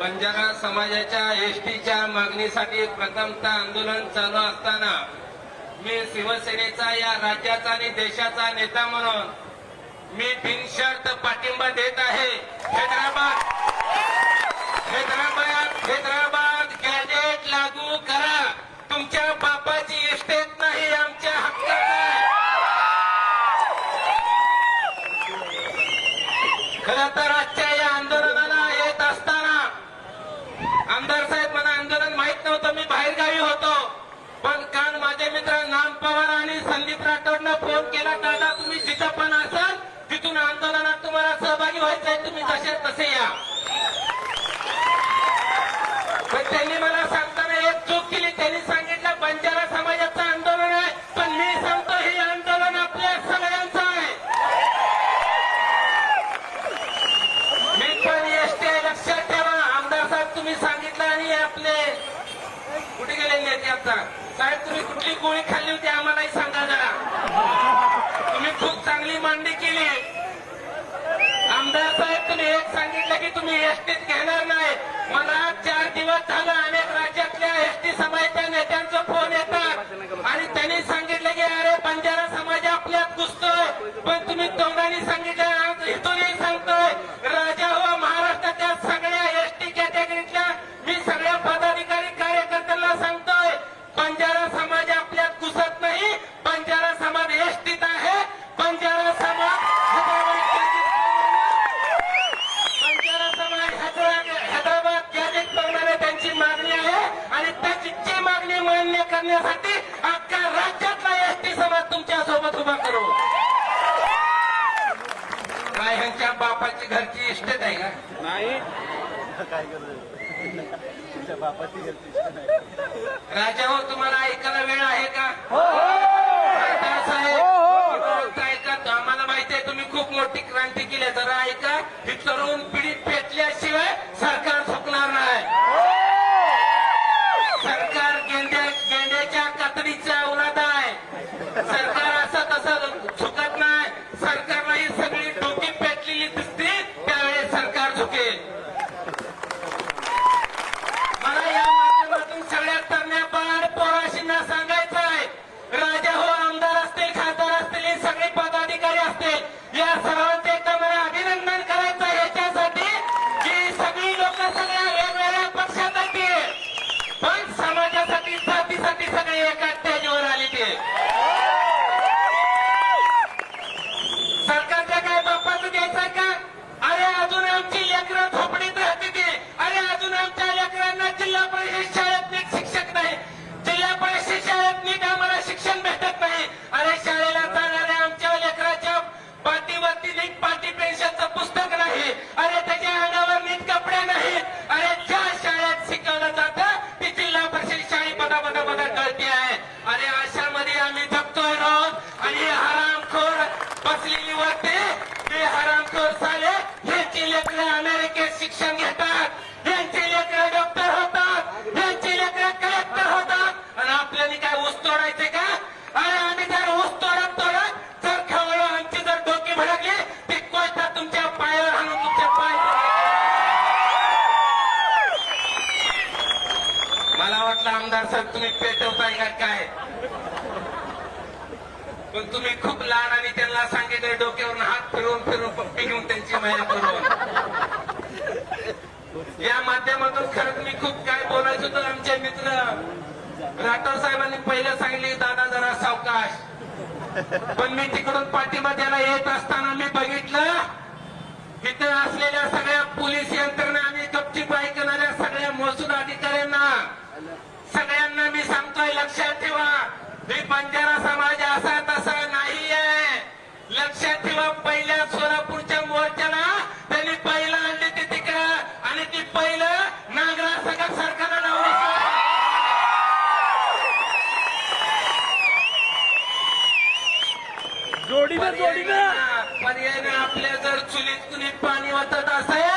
बंजारा समाजाच्या एसटीच्या मागणीसाठी प्रथमतः आंदोलन चालू असताना मी शिवसेनेचा या राज्याचा आणि देशाचा नेता म्हणून मी बिनशर्त पाठिंबा देत आहे. हैदराबाद. हैदराबाद हैदराबाद गॅजेट लागू करा. तुमच्या बापाची इस्टेट नाही आमच्या हक्कात खरं खर तर आजच्या या आंदोलनाला येत असताना आमदार साहेब मला आंदोलन माहीत नव्हतं मी होतो. पण काल माझे मित्र नाम पवार आणि संदीप राठोडनं फोन केला दादा तुम्ही जिथं पण असाल तिथून आंदोलनात तुम्हाला सहभागी व्हायचंय तुम्ही जसे तसे या. पण त्यांनी मला सांगताना एक चूक केली. त्यांनी सांगितलं बंजारा समाजाचं आंदोलन आहे पण मी सांगतो हे आंदोलन आपल्या सगळ्यांचं आहे. मी पण एसटी लक्षात ठेवा. आमदार साहेब तुम्ही सांगितलं आणि आपले केलेली आहे नेते आता. साहेब तुम्ही कुठली गोळी खाल्ली होती आम्हालाही सांगा जरा. तुम्ही खूप चांगली मांडणी केली आमदार साहेब तुम्ही एक सांगितलं की तुम्ही एसटीत घेणार नाही मला चार दिवस झालं अनेक राज्यातल्या एसटी समाजाच्या नेत्यांचे फोन येतात. आणि त्यांनी सांगितलं की अरे बंजारा समाज आपल्यात घुसतोय. पण तुम्ही तोंडाने सांगितलं आज इथूनही सांगतोय राजा करण्यासाठी अख्ख्या राज्यातला एसटी समाज तुमच्यासोबत उभा करू. काय ह्यांच्या बापाची घरची इस्टेट आहे का? नाही. काय करतो तुमच्या बापाची गलती नाही राजा हो. तुम्हाला ऐकायला वेळ आहे का? सरदार साहेब फक्त ऐका आम्हाला माहिती आहे तुम्ही खूप मोठी क्रांती केली. जरा ऐका ही तरुण पिढी पेटल्याशिवाय सरकार होतात. यांचे यांची लेकरं डॉक्टर होतात. यांचे लेकरं कलेक्टर होतात. आणि आपल्याला काय ऊस तोडायचे का? अरे आम्ही जर ऊस तोडत तोडत जर खवळ आमची जर डोकी भडकली ते कोयता तुमच्या पायावर आणून तुमच्या पाय मला वाटलं आमदार साहेब तुम्ही पेटवताय का काय? पण तुम्ही खूप लहान आणि त्यांना सांगितलं डोक्यावरून हात फिरवून फिरून पप्पी घेऊन त्यांची माया करून माध्यमातून खरंच मी खूप काय बोलायचो तर आमचे मित्र राठोड साहेबांनी पहिलं सांगितले दादा जरा सावकाश. पण मी तिकडून पाठिंबा द्यायला येत असताना मी बघितलं तिथं असलेल्या सगळ्या पोलीस यंत्रणा आणि गपचीप ऐकणाऱ्या सगळ्या महसूल अधिकाऱ्यांना सगळ्यांना मी सांगतोय लक्षात ठेवा. मी बंजारा समाज असा तसा नाही आहे लक्षात ठेवा até da saia.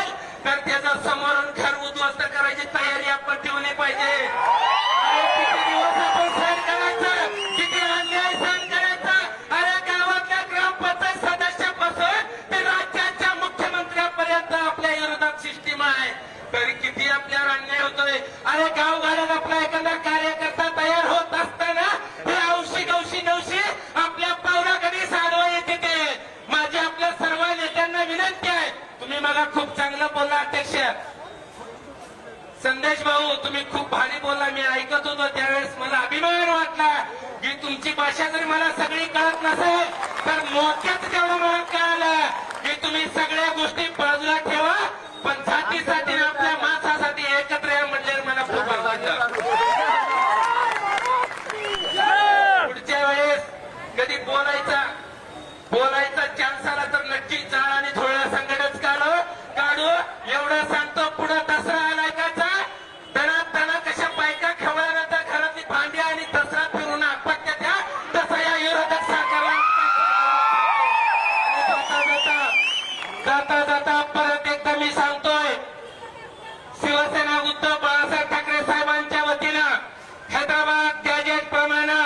मला खूप चांगलं बोलला अध्यक्ष. संदेश भाऊ तुम्ही खूप भारी बोलला मी ऐकत होतो त्यावेळेस. मला अभिमान वाटला की तुमची भाषा जरी मला सगळी कळत नसेल तर मोक्यात तेवढं एवढं सांगतो पुढं दसरा आलाय काचा दणा दणा कशा बायका खवळल्यानंतर घरातली भांडी आणि दसरा फिरून आत्महत्या द्या तसा या विरोधक सरकारला जाता जाता परत एकदा मी सांगतोय शिवसेना उद्धव बाळासाहेब ठाकरे साहेबांच्या वतीनं हैदराबाद गॅजेट प्रमाणे